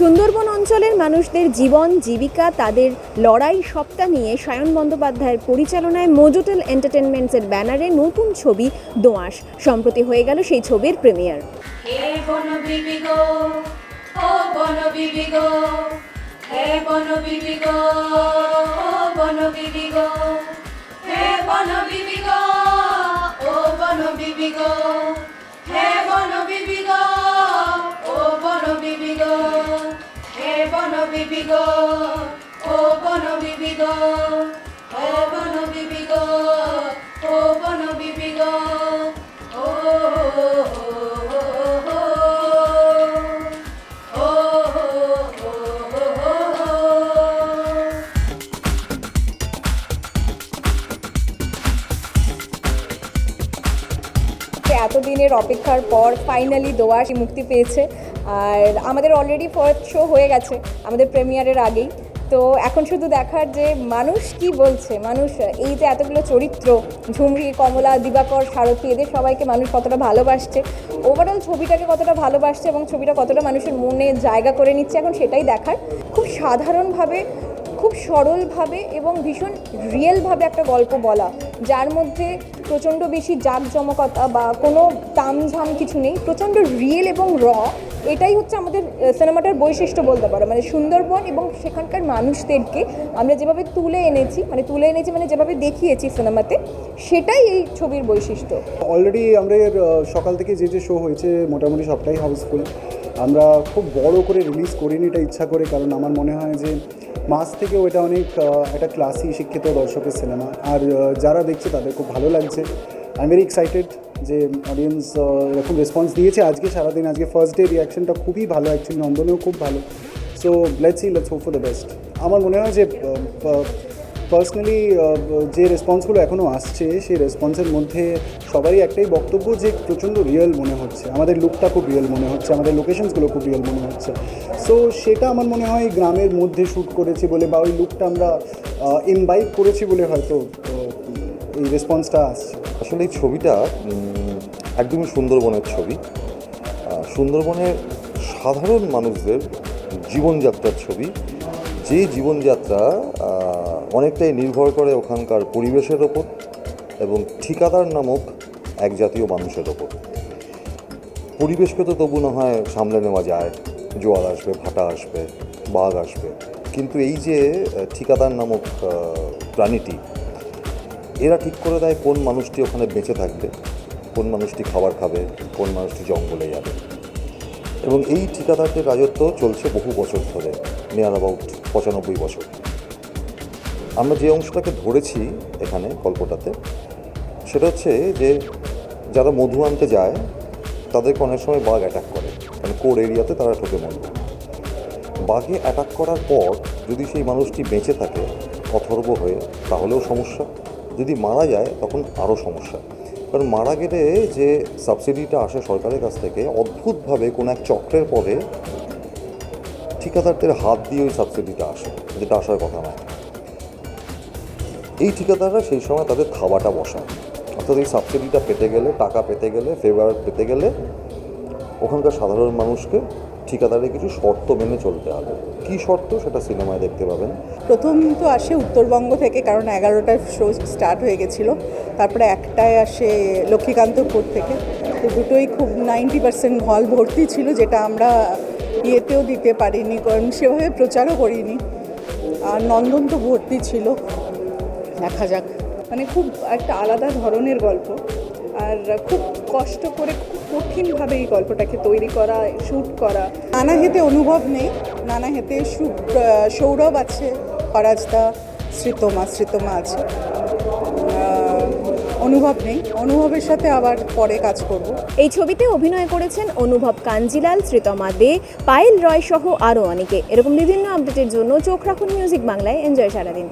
সুন্দরবন অঞ্চলের মানুষদের জীবন, জীবিকা, তাদের লড়াই সপ্তাহ নিয়ে সায়ন বন্দ্যোপাধ্যায়ের পরিচালনায় মোজোটেল এন্টারটেনমেন্টসের ব্যানারে নতুন ছবি দোঁয়াশ সম্প্রতি হয়ে গেল সেই ছবির প্রিমিয়ার। হে বনবিবি গো ও বনবিবি গো হে বনবিবি গো ও বনবিবি গো ও এতদিনের অপেক্ষার পর ফাইনালি দোয়াশ মুক্তি পেয়েছে। আর আমাদের অলরেডি ফার্স্ট শো হয়ে গেছে, আমাদের প্রিমিয়ারের আগেই। তো এখন শুধু দেখার যে মানুষ কি বলছে, মানুষ, এই যে এতগুলো চরিত্র, ঝুমরি, কমলা, দিবাকর, সারথী, এদের সবাইকে মানুষ কতটা ভালোবাসছে ওভারঅল ছবিটাকে কতটা ভালোবাসছে এবং ছবিটা কতটা মানুষের মনে জায়গা করে নিচ্ছে, এখন সেটাই দেখার। খুব সাধারণভাবে, খুব সরলভাবে এবং ভীষণ রিয়েলভাবে একটা গল্প বলা, যার মধ্যে প্রচণ্ড বেশি জাঁকজমকতা বা কোনো তামঝাম কিছু নেই, প্রচণ্ড রিয়েল এবং র এটাই হচ্ছে আমাদের সিনেমাটার বৈশিষ্ট্য বলতে পারো। মানে সুন্দরবন এবং সেখানকার মানুষদেরকে আমরা যেভাবে তুলে এনেছি মানে তুলে এনেছি মানে যেভাবে দেখিয়েছি সিনেমাতে, সেটাই এই ছবির বৈশিষ্ট্য। অলরেডি আমরা সকাল থেকে যে যে শো হয়েছে, মোটামুটি সবটাই হাউসফুল আমরা খুব বড় করে রিলিজ করিনি এটা ইচ্ছা করে, কারণ আমার মনে হয় যে মাস থেকেও এটা অনেক একটা ক্লাসি শিক্ষিত দর্শকের সিনেমা আর যারা দেখছে তাদের খুব ভালো লাগছে। আই এম ভেরি এক্সাইটেড যে অডিয়েন্স এরকম রেসপন্স দিয়েছে। আজকে সারাদিন, আজকে ফার্স্ট ডে রিয়াকশনটা খুবই ভালো অ্যাকচুয়ালি নন্দনেও খুব ভালো। So let's see let's hope for the best আমার মনে হয় যে পার্সোনালি যে রেসপন্সগুলো এখনও আসছে, সেই রেসপন্সের মধ্যে সবারই একটাই বক্তব্য যে, প্রচণ্ড রিয়েল মনে হচ্ছে। আমাদের লুকটা খুব রিয়েল মনে হচ্ছে, আমাদের লোকেশনসগুলো খুব রিয়েল মনে হচ্ছে। সো সেটা আমার মনে হয় গ্রামের মধ্যে শ্যুট করেছি বলে বা ওই লুকটা আমরা ইনভাইট করেছি বলে হয়তো এই রেসপন্সটা আসছে। আসলে এই ছবিটা একদমই সুন্দরবনের ছবি। সুন্দরবনের সাধারণ মানুষদের জীবনযাত্রার ছবি। যে জীবনযাত্রা অনেকটাই নির্ভর করে ওখানকার পরিবেশের ওপর এবং ঠিকাদার নামক এক জাতীয় মানুষের ওপর। পরিবেশকে তো তবু না হয় সামলে নেওয়া যায়। জোয়ার আসবে, ভাটা আসবে, বাঘ আসবে। কিন্তু এই যে ঠিকাদার নামক প্রাণীটি এরা ঠিক করে দেয় কোন মানুষটি ওখানে বেঁচে থাকবে, কোন মানুষটি খাবার খাবে, কোন মানুষটি জঙ্গলে যাবে। এবং এই ঠিকাদারদের রাজত্ব চলছে বহু বছর ধরে নিয়ার অ্যাবাউট পঁচানব্বই বছর। আমরা যে অংশটাকে ধরেছি এখানে গল্পটাতে, সেটা হচ্ছে যে যারা মধু আনতে যায়, তাদেরকে অনেক সময় বাঘ অ্যাটাক করে। মানে কোর এরিয়াতে তারা ঠকে মরবে বাঘে অ্যাটাক করার পর যদি সেই মানুষটি বেঁচে থাকে, অথর্ব হয়ে, তাহলেও সমস্যা। যদি মারা যায়, তখন আরও সমস্যা। কারণ মারা গেলে যে সাবসিডিটা আসে সরকারের কাছ থেকে, অদ্ভুতভাবে কোনো এক চক্রের পরে ঠিকাদারদের হাত দিয়ে ওই সাবসিডিটা আসে, যেটা আসার কথা নয়। এই ঠিকাদাররা সেই সময় তাদের খাওয়াটা বসায়। অর্থাৎ এই সাবসিডিটা পেতে গেলে, টাকা পেতে গেলে ফেভার পেতে গেলে, ওখানকার সাধারণ মানুষকে ঠিকাদারের কিছু শর্ত মেনে চলতে হবে। কী শর্ত সেটা সিনেমায় দেখতে পাবেন। প্রথম তো আসে উত্তরবঙ্গ থেকে কারণ এগারোটায় শো স্টার্ট হয়ে গেছিল। তারপরে একটায় আসে লক্ষ্মীকান্তপুর থেকে। তো দুটোই খুব নাইনটি পার্সেন্ট হল ভর্তি ছিল যেটা আমরা ইয়েতেও দিতে পারিনি কারণ সেভাবে প্রচারও করিনি। আর নন্দন তো ভর্তি ছিল। দেখা যাক। মানে খুব একটা আলাদা ধরনের গল্প। আর খুব কষ্ট করে খুব কঠিনভাবে এই গল্পটাকে তৈরি করা শ্যুট করা। নানা হেতে অনুভব নেই, নানা হেতে সৌরভ আছে ফরাজদা শ্রীতমা শ্রীতমা আছে। অনুভব নেই। অনুভবের সাথে আবার পরে কাজ করব। এই ছবিতে অভিনয় করেছেন অনুভব কাঞ্জিলাল, শ্রীতমা দে, পায়েল রয় সহ আরও অনেকে। এরকম বিভিন্ন আপডেটের জন্য চোখ রাখুন মিউজিক বাংলায়। এনজয় সারাদিন।